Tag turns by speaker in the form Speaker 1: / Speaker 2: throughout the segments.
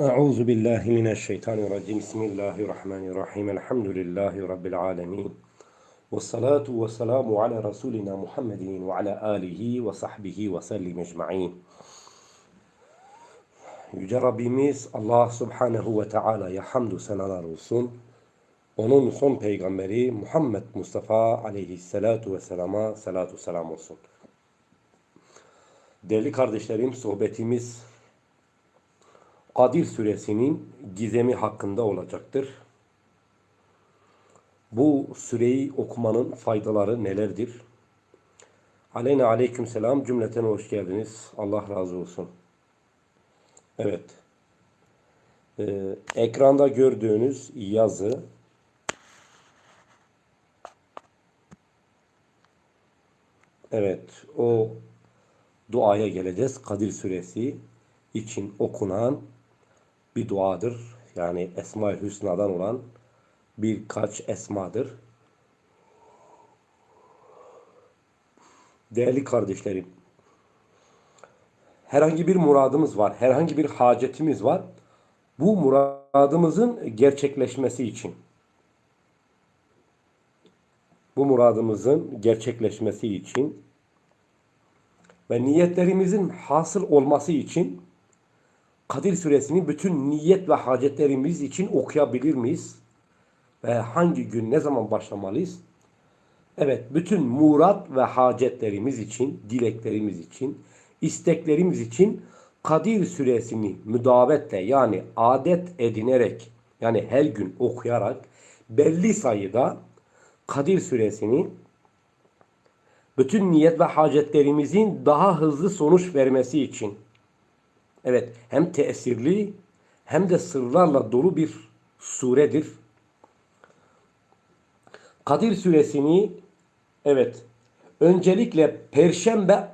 Speaker 1: أعوذ بالله من الشيطان الرجيم بسم الله الرحمن الرحيم الحمد لله رب العالمين والصلاة والسلام على رسولنا محمد وعلى آله وصحبه وسلم ecmaîn. Yüce Rabbimiz Allah Subhanahu ve Teala'ya hamdü senalar olsun. Onun son peygamberi Muhammed Mustafa aleyhissalatu vesselama salatu selam olsun. Değerli kardeşlerim sohbetimiz Kadir suresinin gizemi hakkında olacaktır. Bu süreyi okumanın faydaları nelerdir? Aleyna aleyküm selam cümleten hoş geldiniz. Allah razı olsun. Evet. Ee, ekranda gördüğünüz yazı Evet, o duaya geleceğiz. Kadir suresi için okunan bir duadır. Yani Esma-i Hüsna'dan olan birkaç esmadır. Değerli kardeşlerim, herhangi bir muradımız var, herhangi bir hacetimiz var. Bu muradımızın gerçekleşmesi için. Bu muradımızın gerçekleşmesi için ve niyetlerimizin hasıl olması için Kadir suresini bütün niyet ve hacetlerimiz için okuyabilir miyiz? Ve hangi gün ne zaman başlamalıyız? Evet, bütün murat ve hacetlerimiz için, dileklerimiz için, isteklerimiz için Kadir suresini müdavetle yani adet edinerek yani her gün okuyarak belli sayıda Kadir suresini bütün niyet ve hacetlerimizin daha hızlı sonuç vermesi için Evet hem tesirli hem de sırlarla dolu bir suredir. Kadir suresini evet öncelikle perşembe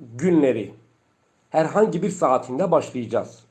Speaker 1: günleri herhangi bir saatinde başlayacağız.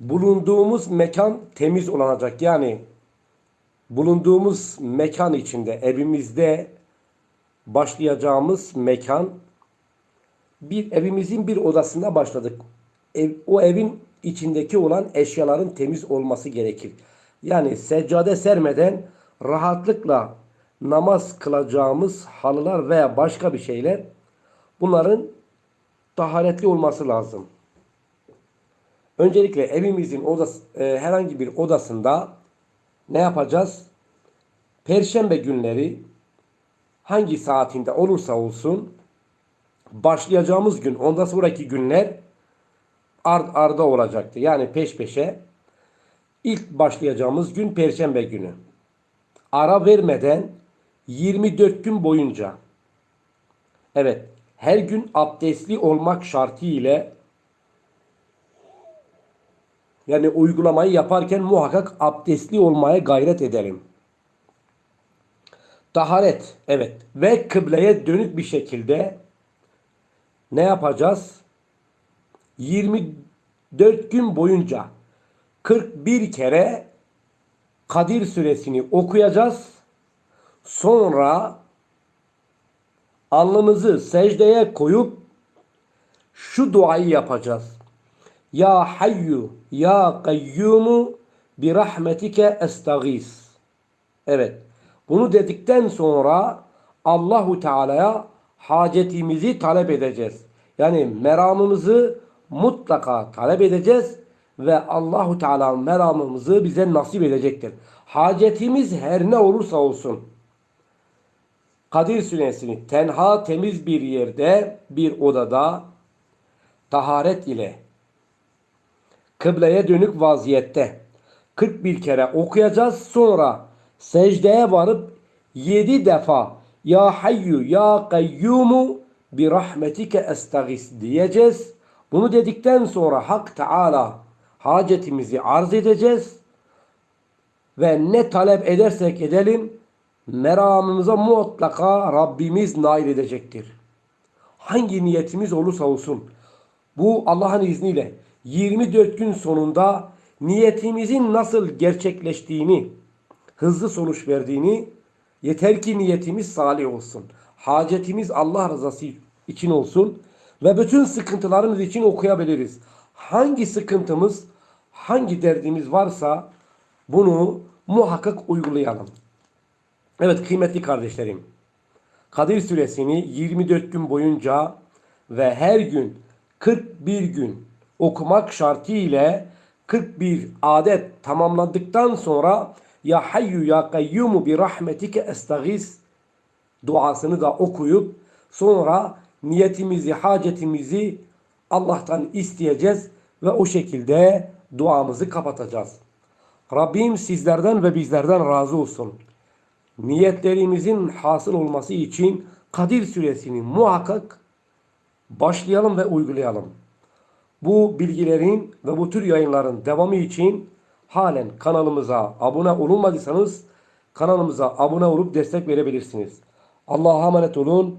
Speaker 1: Bulunduğumuz mekan temiz olacak. Yani bulunduğumuz mekan içinde evimizde başlayacağımız mekan bir evimizin bir odasında başladık. Ev, o evin içindeki olan eşyaların temiz olması gerekir. Yani seccade sermeden rahatlıkla namaz kılacağımız halılar veya başka bir şeyler bunların taharetli olması lazım. Öncelikle evimizin odası, e, herhangi bir odasında ne yapacağız? Perşembe günleri hangi saatinde olursa olsun başlayacağımız gün ondan sonraki günler ard arda olacaktı. Yani peş peşe ilk başlayacağımız gün perşembe günü. Ara vermeden 24 gün boyunca evet her gün abdestli olmak şartı ile yani uygulamayı yaparken muhakkak abdestli olmaya gayret edelim. Taharet evet ve kıbleye dönük bir şekilde ne yapacağız? 24 gün boyunca 41 kere Kadir suresini okuyacağız. Sonra alnımızı secdeye koyup şu duayı yapacağız. Ya hayyu ya kayyumu bi rahmetike estağis. Evet. Bunu dedikten sonra Allahu Teala'ya hacetimizi talep edeceğiz. Yani meramımızı mutlaka talep edeceğiz ve Allahu Teala meramımızı bize nasip edecektir. Hacetimiz her ne olursa olsun. Kadir Suresini tenha temiz bir yerde, bir odada taharet ile kıbleye dönük vaziyette 41 kere okuyacağız. Sonra secdeye varıp 7 defa ya hayyu ya kayyumu bi rahmetike estagis diyeceğiz. Bunu dedikten sonra Hak Teala hacetimizi arz edeceğiz. Ve ne talep edersek edelim meramımıza mutlaka Rabbimiz nail edecektir. Hangi niyetimiz olursa olsun bu Allah'ın izniyle 24 gün sonunda niyetimizin nasıl gerçekleştiğini, hızlı sonuç verdiğini Yeter ki niyetimiz salih olsun. Hacetimiz Allah rızası için olsun. Ve bütün sıkıntılarımız için okuyabiliriz. hangi sıkıntımız, hangi derdimiz varsa bunu muhakkak uygulayalım. Evet kıymetli kardeşlerim. Kadir suresini 24 gün boyunca ve her gün 41 gün okumak şartı ile 41 adet tamamladıktan sonra ya hayyu ya kayyumu bi rahmetike estağis duasını da okuyup sonra niyetimizi, hacetimizi Allah'tan isteyeceğiz ve o şekilde duamızı kapatacağız. Rabbim sizlerden ve bizlerden razı olsun. Niyetlerimizin hasıl olması için Kadir suresini muhakkak başlayalım ve uygulayalım. Bu bilgilerin ve bu tür yayınların devamı için halen kanalımıza abone olunmadıysanız kanalımıza abone olup destek verebilirsiniz. Allah'a emanet olun.